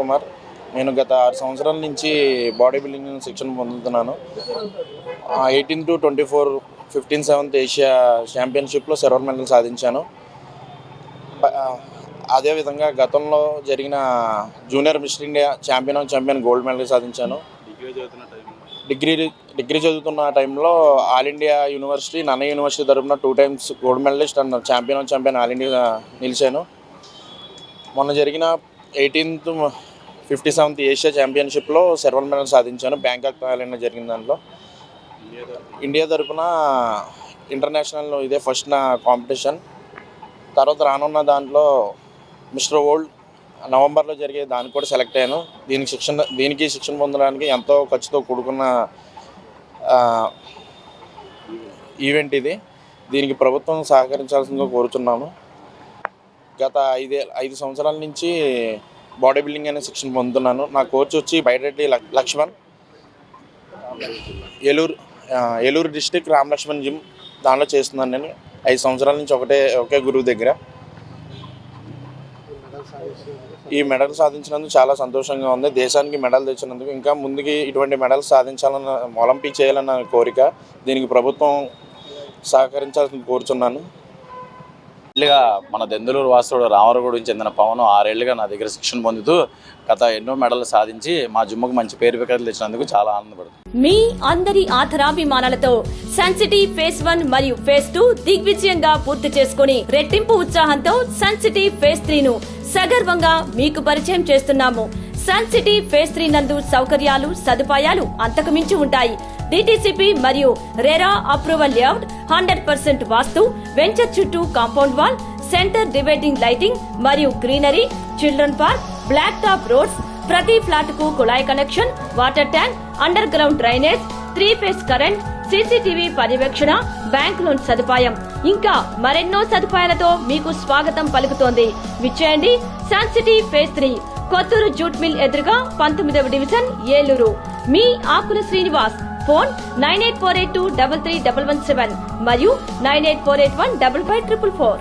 Kumar. నేను గత ఆరు సంవత్సరాల నుంచి బాడీ బిల్డింగ్ శిక్షణ పొందుతున్నాను. Eighteen to twenty four fifteen seventh Asia ఛాంపియన్షిప్లో silver medal సాధించాను. అదేవిధంగా గతంలో జరిగిన junior mister India champion of champion gold medal సాధించాను. డిగ్రీ డిగ్రీ చదువుతున్న టైంలో ఆల్ ఇండియా యూనివర్సిటీ నన్న యూనివర్సిటీ తరఫున two times gold medalist and champion of champion all India నిలిచాను. మొన్న జరిగిన ఎయిటీన్త్ ఫిఫ్టీ సెవెంత్ ఏషియా ఛాంపియన్షిప్లో సెర్వల్ మెడల్ సాధించాను. బ్యాంకాక్ థాయిలాండ్లో జరిగిన దాంట్లో. ఇండియా తరపున ఇంటర్నేషనల్ ఇదే ఫస్ట్ నా కాంపిటీషన్. తర్వాత రానున్న దాంట్లో మిస్టర్ వరల్డ్ నవంబర్లో జరిగే దానికి కూడా సెలెక్ట్ అయ్యాను. దీనికి శిక్షణ దీనికి శిక్షణ పొందడానికి ఎంతో ఖర్చుతో కూడుకున్న ఈవెంట్ ఇది. దీనికి ప్రభుత్వం సహకరించాల్సిందిగా కోరుతున్నాము గత ఐదే ఐదు సంవత్సరాల నుంచి బాడీ బిల్డింగ్ అనే శిక్షణ పొందుతున్నాను. నా కోచ్ వచ్చి బైరెడ్డి లక్ష్మణ్. ఏలూరు ఏలూరు డిస్టిక్ రామ్ లక్ష్మణ్ జిమ్ దానిలో చేస్తున్నాను నేను. ఐదు సంవత్సరాల నుంచి ఒకటే ఒకే గురువు దగ్గర. ఈ మెడల్ సాధించినందుకు చాలా సంతోషంగా ఉంది. దేశానికి మెడల్ తెచ్చినందుకు ఇంకా ముందుకి ఇటువంటి మెడల్ సాధించాలన్న ఒలింపిక్ చేయాలన్న కోరిక దీనికి ప్రభుత్వం సహకరించాల్సి కోరుచున్నాను. ఇట్లుగా మన దెందులూరు వాసుడు రామరగూడెం చెందిన పవన్ ఆరేళ్ళుగా నా దగ్గర శిక్షణ పొందుతూ గత ఎన్నో మెడల్ సాధించి మా జిమ్ముకు మంచి పేరు వికట్లు తెచ్చినందుకు చాలా ఆనందపడుతుంది మీ అందరి ఆధరాభిమానాలతో సన్సిటీ ఫేస్ వన్ మరియు ఫేస్ టూ దిగ్విజయంగా పూర్తి చేసుకుని రెట్టింపు ఉత్సాహంతో సన్సిటీ ఫేస్ త్రీ ను సగర్వంగా మీకు పరిచయం చేస్తున్నాము. సన్ సిటీ ఫేస్ త్రీ నందు సౌకర్యాలు సదుపాయాలు అంతకుమించి ఉంటాయి. డిటిసిపి మరియు RERA approval layout hundred percent vastu venture చుట్టూ compound wall centre dividing lighting మరియు greenery children park black top roads ప్రతి ఫ్లాట్కు కుళాయి connection water tank underground drainage three phase current CCTV పర్యవేక్షణ బ్యాంక్ లోన్ సదుపాయం. ఇంకా మరెన్నో సదుపాయాలతో మీకు స్వాగతం పలుకుతోంది. విచ్చేయండి Sun City phase three Kothur jute mill ఎదురుగా పంతొమ్మిదవ డివిజన్ ఏలూరు. మీ Akula Srinivas phone nine eight four eight two double three double one seven మరియు nine eight four eight one double five triple four.